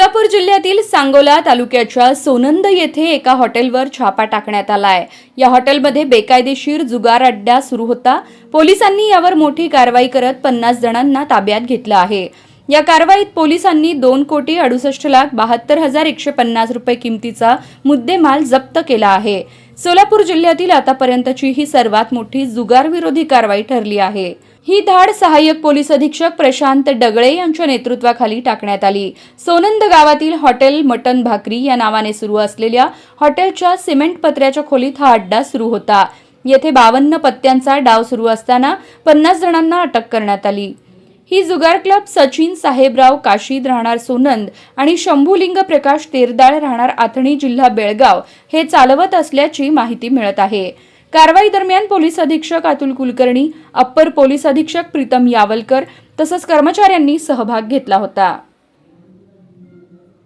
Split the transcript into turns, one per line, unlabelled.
सोलापूर जिल्ह्यातील सांगोला तालुक्याच्या सोनंद येथे एका हॉटेलवर छापा टाकण्यात आला आहे या हॉटेलमध्ये बेकायदेशीर जुगार अड्डा सुरू होता. पोलिसांनी यावर मोठी कारवाई करत पन्नास जणांना ताब्यात घेतलं आहे. या कारवाईत पोलिसांनी दोन कोटी अडुसष्ट लाख बहात्तर हजार एकशे पन्नास रुपये किमतीचा मुद्देमाल जप्त केला आहे. सोलापूर जिल्ह्यातील आतापर्यंतची ही सर्वात मोठी जुगारविरोधी कारवाई ठरली आहे. ही धाड सहाय्यक पोलीस अधीक्षक प्रशांत डगळे यांच्या नेतृत्वाखाली टाकण्यात आली. सोनंद गावातील हॉटेल मटन भाकरी या नावाने सुरू असलेल्या हॉटेलच्या सिमेंट पत्र्याच्या खोलीत हा अड्डा सुरू होता. येथे बावन्न पत्त्यांचा डाव सुरू असताना पन्नास जणांना अटक करण्यात आली. ही जुगार क्लब सचिन साहेबराव काशीद राहणार सोनंद आणि शंभूलिंग प्रकाश तेरदाळ राहणार आथणी जिल्हा बेळगाव हे चालवत असल्याची माहिती मिळत आहे. कारवाई दरम्यान पोलीस अधीक्षक अतुल कुलकर्णी अप्पर पोलीस अधीक्षक प्रीतम यावलकर तसंच कर्मचाऱ्यांनी सहभाग घेतला होता.